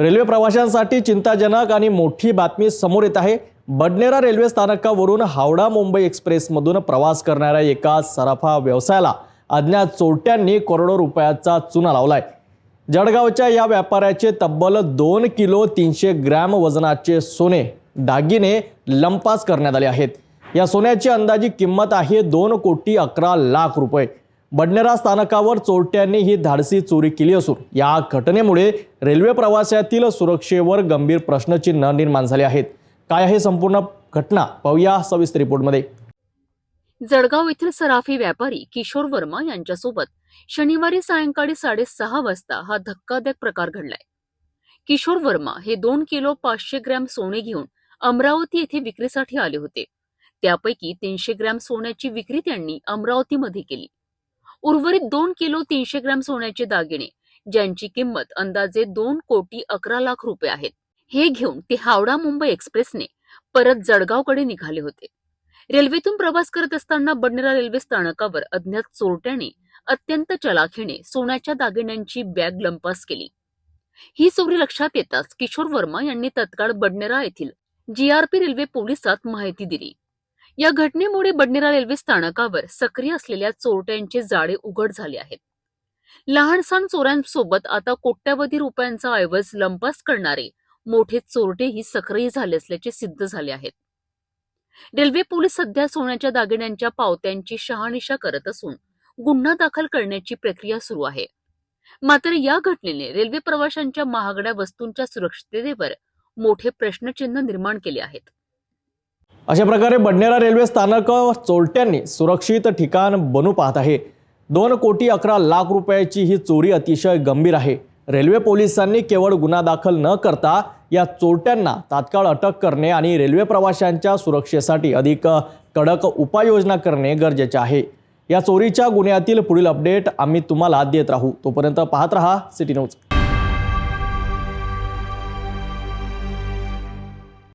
Railway प्रवाशांसाठी चिंताजनक आणि मोठी बातमी समोर येत आहे. बडनेरा रेल्वे स्थानकावरून हावडा मुंबई एक्सप्रेसमधून प्रवास करणाऱ्या एका सराफा व्यवसायाला अज्ञात चोरट्यांनी करोडो रुपयाचा चुना लावलाय. जळगावच्या या व्यापाऱ्याचे तब्बल दोन किलो तीनशे ग्रॅम वजनाचे सोने दागिने लंपास करण्यात आले आहेत. या सोन्याची अंदाजी किंमत आहे दोन कोटी अकरा लाख रुपये. बडनेरा स्थानकावर चोरट्यांनी ही धाडसी चोरी केली असून या घटनेमुळे रेल्वे प्रवासातील सुरक्षेवर गंभीर प्रश्नचिन्ह निर्माण झाले आहेत. काय आहे संपूर्ण घटना? पाहूया सविस्तर रिपोर्टमध्ये. जळगाव येथील सराफी व्यापारी किशोर वर्मा यांच्यासोबत शनिवारी सायंकाळी साडेसहा वाजता हा धक्कादायक प्रकार घडलाय. किशोर वर्मा हे दोन किलो पाचशे ग्रॅम सोने घेऊन अमरावती येथे विक्रीसाठी आले होते. त्यापैकी तीनशे ग्रॅम सोन्याची विक्री त्यांनी अमरावतीमध्ये केली. उर्वरित दोन किलो तीनशे ग्रॅम सोन्याचे दागिने ज्यांची किंमत अंदाजे दोन कोटी अकरा लाख रुपये आहेत. हे घेऊन ते हावडा मुंबई एक्सप्रेसने परत जळगावकडे निघाले होते. रेल्वेतून प्रवास करत असताना बडनेरा रेल्वे स्थानकावर अज्ञात चोरट्याने अत्यंत चलाखीने सोन्याच्या दागिन्यांची बॅग लंपास केली. ही चोरी लक्षात येताच किशोर वर्मा यांनी तत्काळ बडनेरा येथील जीआरपी रेल्वे पोलिसात माहिती दिली. या घटनेमुळे बडनेरा रेल्वे स्थानकावर सक्रिय असलेल्या चोरट्यांचे जाळे उघड झाले आहेत. लहानसहान चोरांसोबत आता कोट्यावधी रुपयांचा ऐवज लंपास करणारे मोठे चोरटेही सक्रिय झाले असल्याचे सिद्ध झाले आहेत. रेल्वे पोलीस सध्या सोन्याच्या दागिन्यांच्या पावत्यांची शहानिशा करत असून गुन्हा दाखल करण्याची प्रक्रिया सुरू आहे. मात्र या घटनेने रेल्वे प्रवाशांच्या महागड्या वस्तूंच्या सुरक्षिततेवर मोठे प्रश्नचिन्ह निर्माण केले आहेत. अशा प्रकारे बडनेरा रेल्वे स्थानक चोरट्यांनी सुरक्षित ठिकाण बनू पाहत आहे. दोन कोटी अकरा लाख रुपयाची ही चोरी अतिशय गंभीर आहे. रेल्वे पोलिसांनी केवळ गुन्हा दाखल न करता या चोरट्यांना तात्काळ अटक करणे आणि रेल्वे प्रवाशांच्या सुरक्षेसाठी अधिक कडक उपाययोजना करणे गरजेचे आहे. या चोरीच्या गुन्ह्यातील पुढील अपडेट आम्ही तुम्हाला देत राहू. तोपर्यंत पाहत रहा सिटी न्यूज.